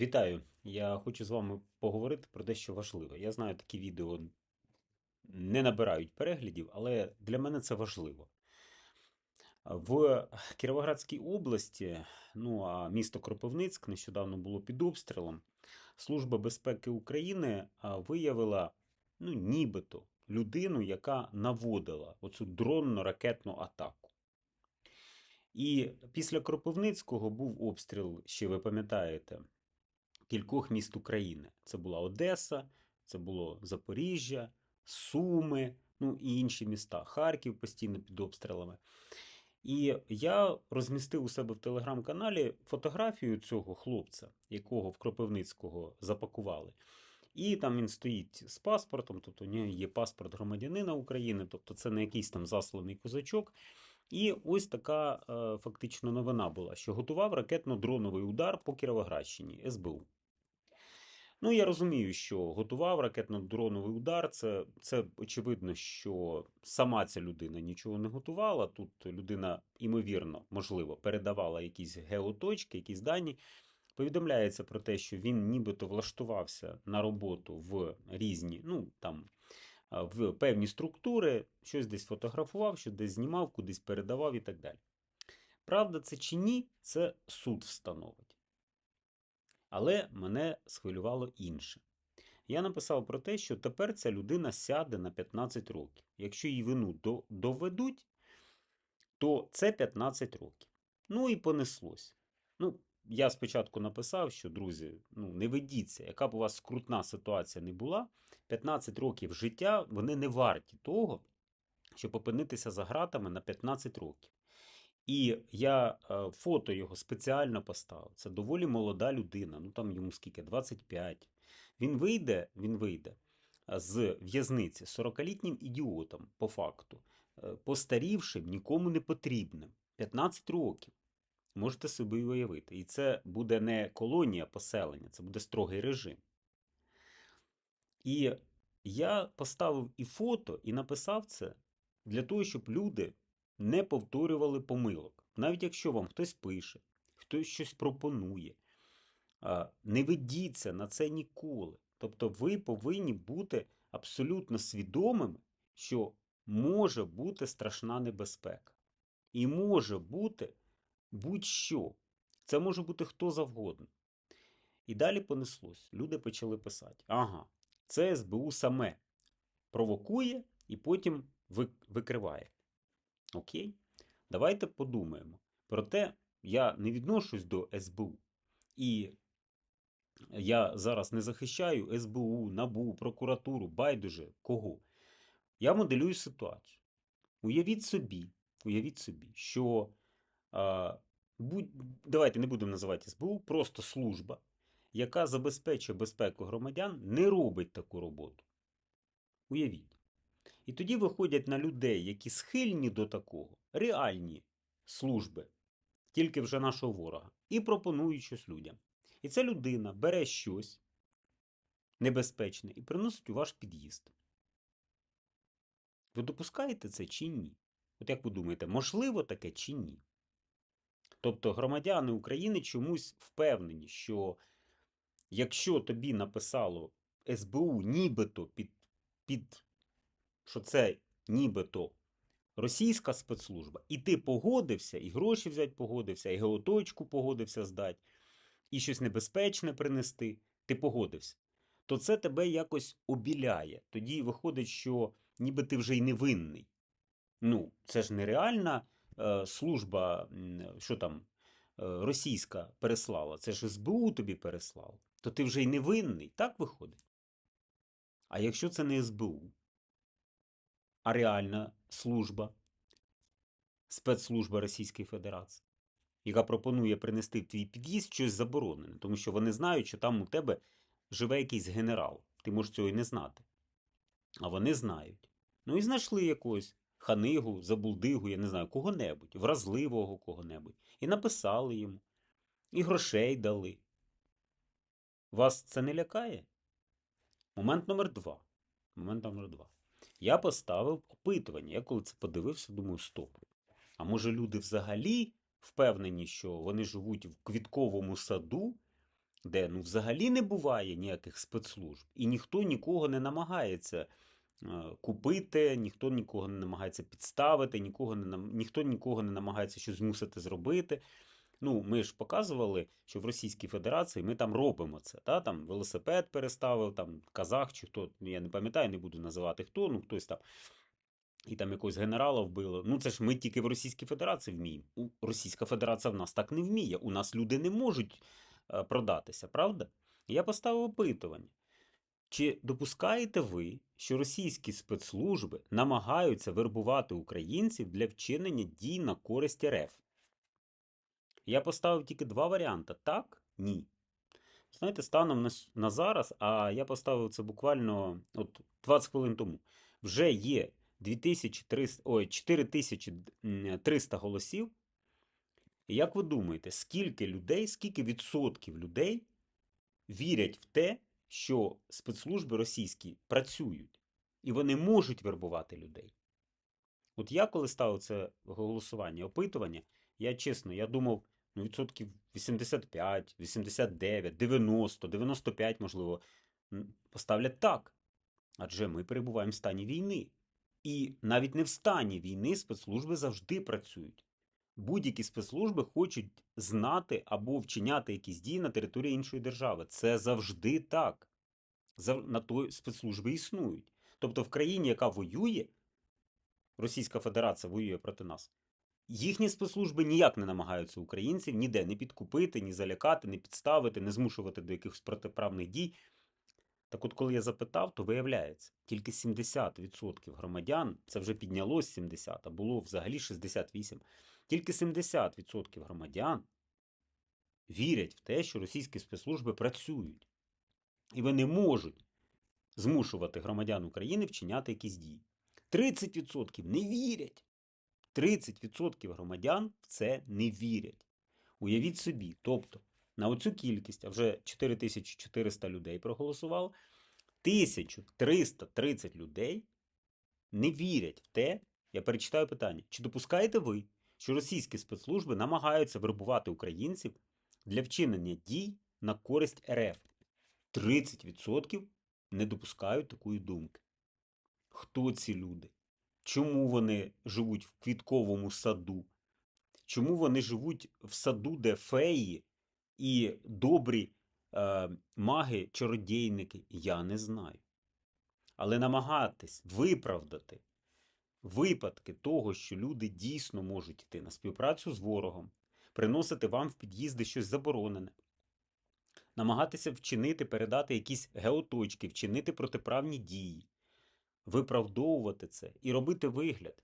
Вітаю! Я хочу з вами поговорити про дещо важливе. Я знаю, такі відео не набирають переглядів, але для мене це важливо. В Кіровоградській області, ну а місто Кропивницьк нещодавно було під обстрілом. Служба безпеки України виявила, ну, нібито людину, яка наводила оцю дронно-ракетну атаку. І після Кропивницького був обстріл, ще ви пам'ятаєте, кількох міст України. Це була Одеса, це було Запоріжжя, Суми, ну і інші міста. Харків постійно під обстрілами. І я розмістив у себе в телеграм-каналі фотографію цього хлопця, якого в Кропивницького запакували. І там він стоїть з паспортом, тобто у нього є паспорт громадянина України, тобто це не якийсь там засланий козачок. І ось така е, фактично новина була, що готував ракетно-дроновий удар по Кіровоградщині СБУ. Ну, я розумію, що готував ракетно-дроновий удар. Це, це очевидно, що сама ця людина нічого не готувала. Тут людина, імовірно, можливо, передавала якісь геоточки, якісь дані. Повідомляється про те, що він нібито влаштувався на роботу в різні, ну там в певні структури, щось десь фотографував, щось десь знімав, кудись передавав і так далі. Правда, це чи ні, це суд встановить. Але мене схвилювало інше. Я написав про те, що тепер ця людина сяде на 15 років. Якщо її вину доведуть, то це 15 років. Ну і понеслось. Ну, я спочатку написав, що, друзі, ну не ведіться, яка б у вас скрутна ситуація не була, 15 років життя вони не варті того, щоб опинитися за ґратами на 15 років. І я е, фото його спеціально поставив. Це доволі молода людина. Ну там йому скільки? 25. Він вийде, він вийде е, з в'язниці 40-літнім ідіотом, по факту, е, постарівшим, нікому не потрібним. 15 років. Можете собі уявити. І це буде не колонія поселення, це буде строгий режим. І я поставив і фото, і написав це для того, щоб люди не повторювали помилок. Навіть якщо вам хтось пише, хтось щось пропонує, не ведіться на це ніколи. Тобто ви повинні бути абсолютно свідомими, що може бути страшна небезпека. І може бути будь-що. Це може бути хто завгодно. І далі понеслось. Люди почали писати: ага, це СБУ саме провокує і потім викриває. Окей? Давайте подумаємо. Проте я не відношусь до СБУ. І я зараз не захищаю СБУ, НАБУ, прокуратуру, байдуже кого. Я моделюю ситуацію. Уявіть собі, уявіть собі, що а, будь, давайте не будемо називати СБУ, просто служба, яка забезпечує безпеку громадян, не робить таку роботу. Уявіть. І тоді виходять на людей, які схильні до такого, реальні служби, тільки вже нашого ворога, і пропонують щось людям. І ця людина бере щось небезпечне і приносить у ваш під'їзд. Ви допускаєте це чи ні? От як ви думаєте, можливо таке чи ні? Тобто громадяни України чомусь впевнені, що якщо тобі написало СБУ нібито під, під що це нібито російська спецслужба, і ти погодився, і гроші взяти погодився, і геоточку погодився здати, і щось небезпечне принести, ти погодився, то це тебе якось обіляє. Тоді виходить, що ніби ти вже й невинний. Ну, це ж нереальна е, служба, що там, е, російська переслала, це ж СБУ тобі переслав, то ти вже й невинний, так виходить? А якщо це не СБУ, а реальна служба, спецслужба Російської Федерації, яка пропонує принести в твій під'їзд щось заборонене, тому що вони знають, що там у тебе живе якийсь генерал. Ти можеш цього і не знати. А вони знають. Ну і знайшли якогось ханигу, забулдигу, я не знаю, кого-небудь, вразливого кого-небудь. І написали йому, і грошей дали. Вас це не лякає? Момент номер два. Момент номер два. Я поставив опитування. Я коли це подивився, думаю, стоп. А може люди взагалі впевнені, що вони живуть в квітковому саду, де ну взагалі не буває ніяких спецслужб, і ніхто нікого не намагається е, купити, ніхто нікого не намагається підставити, нікого не, ніхто нікого не намагається щось змусити зробити. Ну, ми ж показували, що в Російській Федерації ми там робимо це. Та? Там велосипед переставив, там казах чи хто, ну, я не пам'ятаю, не буду називати хто, ну хтось там. І там якогось генерала вбило. Ну це ж ми тільки в Російській Федерації вміємо. Російська Федерація в нас так не вміє. У нас люди не можуть е, продатися, правда? Я поставив опитування. Чи допускаєте ви, що російські спецслужби намагаються вербувати українців для вчинення дій на користь РФ? Я поставив тільки два варіанти: так, ні. Знаєте, станом на, на зараз, а я поставив це буквально от 20 хвилин тому. Вже є 2300, ой, 4300 голосів. Як ви думаєте, скільки людей, скільки відсотків людей вірять в те, що спецслужби російські працюють і вони можуть вербувати людей? От я коли ставив це голосування, опитування, я чесно, я думав, ну, відсотків 85, 89, 90, 95, можливо, поставлять так. Адже ми перебуваємо в стані війни. І навіть не в стані війни спецслужби завжди працюють. Будь-які спецслужби хочуть знати або вчиняти якісь дії на території іншої держави. Це завжди так. На то спецслужби існують. Тобто в країні, яка воює, Російська Федерація воює проти нас. Їхні спецслужби ніяк не намагаються українців ніде не підкупити, ні залякати, не підставити, не змушувати до якихось протиправних дій. Так от, коли я запитав, то виявляється, тільки 70% громадян, це вже піднялось 70, а було взагалі 68. Тільки 70% громадян вірять в те, що російські спецслужби працюють. І вони можуть змушувати громадян України вчиняти якісь дії. 30% не вірять. 30% громадян в це не вірять. Уявіть собі, тобто на оцю кількість, а вже 4400 людей проголосувало, 1330 людей не вірять в те, я перечитаю питання, чи допускаєте ви, що російські спецслужби намагаються вербувати українців для вчинення дій на користь РФ? 30% не допускають такої думки. Хто ці люди? Чому вони живуть в квітковому саду? Чому вони живуть в саду, де феї і добрі е, маги, чародійники? Я не знаю. Але намагатись виправдати випадки того, що люди дійсно можуть йти на співпрацю з ворогом, приносити вам в під'їзди щось заборонене, намагатися вчинити, передати якісь геоточки, вчинити протиправні дії, виправдовувати це і робити вигляд,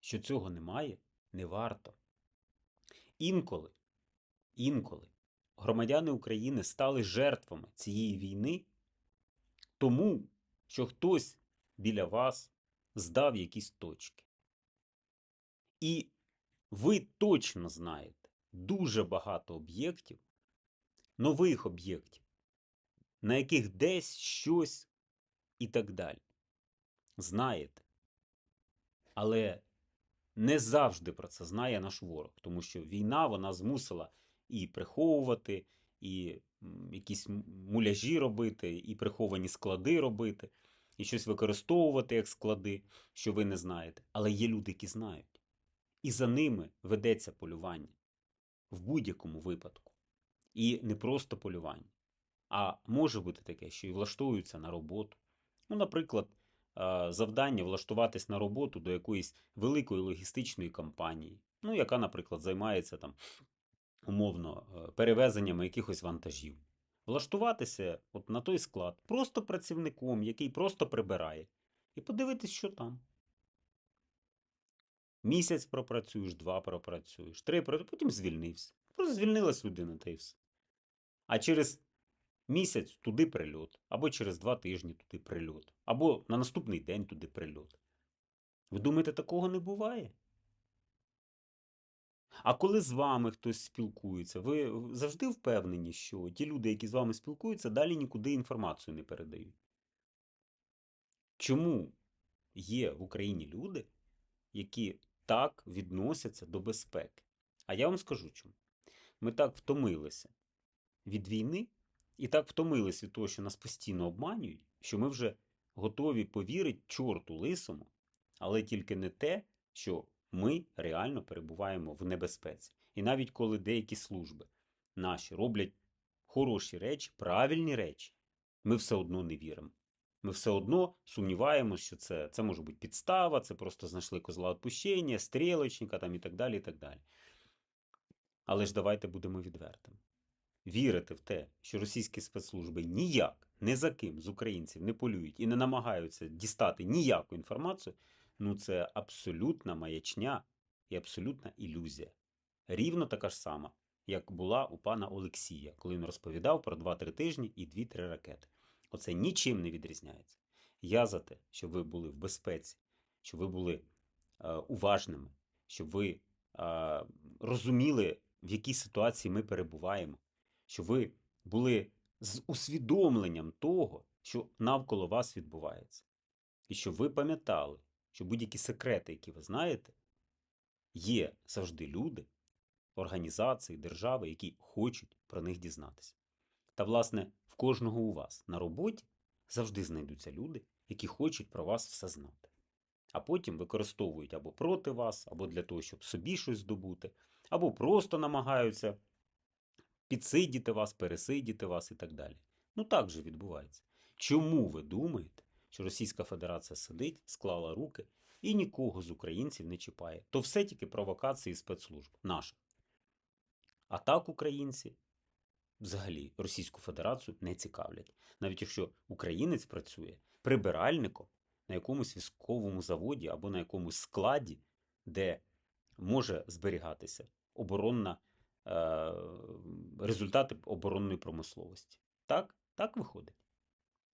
що цього немає, не варто. Інколи, інколи громадяни України стали жертвами цієї війни, тому що хтось біля вас здав якісь точки. І ви точно знаєте дуже багато об'єктів, нових об'єктів, на яких десь щось і так далі. Знаєте. Але не завжди про це знає наш ворог, тому що війна вона змусила і приховувати, і якісь муляжі робити, і приховані склади робити, і щось використовувати як склади, що ви не знаєте. Але є люди, які знають. І за ними ведеться полювання в будь-якому випадку. І не просто полювання, а може бути таке, що і влаштовуються на роботу. Ну, наприклад, завдання влаштуватись на роботу до якоїсь великої логістичної компанії, ну, яка, наприклад, займається там умовно е, перевезеннями якихось вантажів. Влаштуватися от на той склад просто працівником, який просто прибирає, і подивитись, що там. Місяць пропрацюєш, два пропрацюєш, три пропрацюєш, потім звільнився. Просто звільнилась людина та й все. А через місяць туди прильот, або через два тижні туди прильот, або на наступний день туди прильот. Ви думаєте, такого не буває? А коли з вами хтось спілкується, ви завжди впевнені, що ті люди, які з вами спілкуються, далі нікуди інформацію не передають. Чому є в Україні люди, які так відносяться до безпеки? А я вам скажу чому. Ми так втомилися від війни і так втомились від того, що нас постійно обманюють, що ми вже готові повірити чорту лисому, але тільки не те, що ми реально перебуваємо в небезпеці. І навіть коли деякі служби наші роблять хороші речі, правильні речі, ми все одно не віримо. Ми все одно сумніваємося, що це, це може бути підстава, це просто знайшли козла відпущення, стрілочника там і так далі. і так далі. Але ж давайте будемо відвертими. Вірити в те, що російські спецслужби ніяк, не за ким з українців не полюють і не намагаються дістати ніяку інформацію, ну це абсолютна маячня і абсолютна ілюзія. Рівно така ж сама, як була у пана Олексія, коли він розповідав про 2-3 тижні і 2-3 ракети. Оце нічим не відрізняється. Я за те, щоб ви були в безпеці, щоб ви були е, уважними, щоб ви е, розуміли, в якій ситуації ми перебуваємо, щоб ви були з усвідомленням того, що навколо вас відбувається. І щоб ви пам'ятали, що будь-які секрети, які ви знаєте, є завжди люди, організації, держави, які хочуть про них дізнатися. Та, власне, в кожного у вас на роботі завжди знайдуться люди, які хочуть про вас все знати. А потім використовують або проти вас, або для того, щоб собі щось здобути, або просто намагаються підсидіти вас, пересидіти вас і так далі. Ну так же відбувається. Чому ви думаєте, що Російська Федерація сидить, склала руки і нікого з українців не чіпає? То все тільки провокації спецслужб наших. А так українці взагалі Російську Федерацію не цікавлять. Навіть якщо українець працює прибиральником на якомусь військовому заводі або на якомусь складі, де може зберігатися оборонна, результати оборонної промисловості. Так? Так виходить?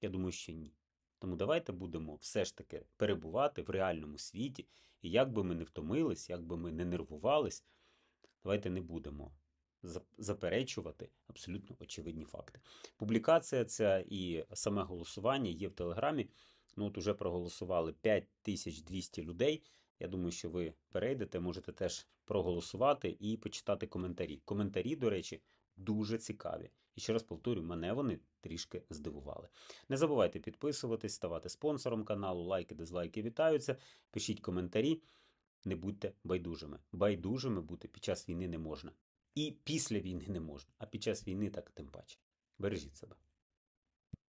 Я думаю, що ні. Тому давайте будемо все ж таки перебувати в реальному світі, і як би ми не втомились, як би ми не нервувались, давайте не будемо заперечувати абсолютно очевидні факти. Публікація ця і саме голосування є в Телеграмі. Ну, от уже проголосували 5200 людей. Я думаю, що ви перейдете, можете теж проголосувати і почитати коментарі. Коментарі, до речі, дуже цікаві. І ще раз повторю, мене вони трішки здивували. Не забувайте підписуватись, ставати спонсором каналу, лайки, дизлайки вітаються. Пишіть коментарі, не будьте байдужими. Байдужими бути під час війни не можна. І після війни не можна, а під час війни так тим паче. Бережіть себе.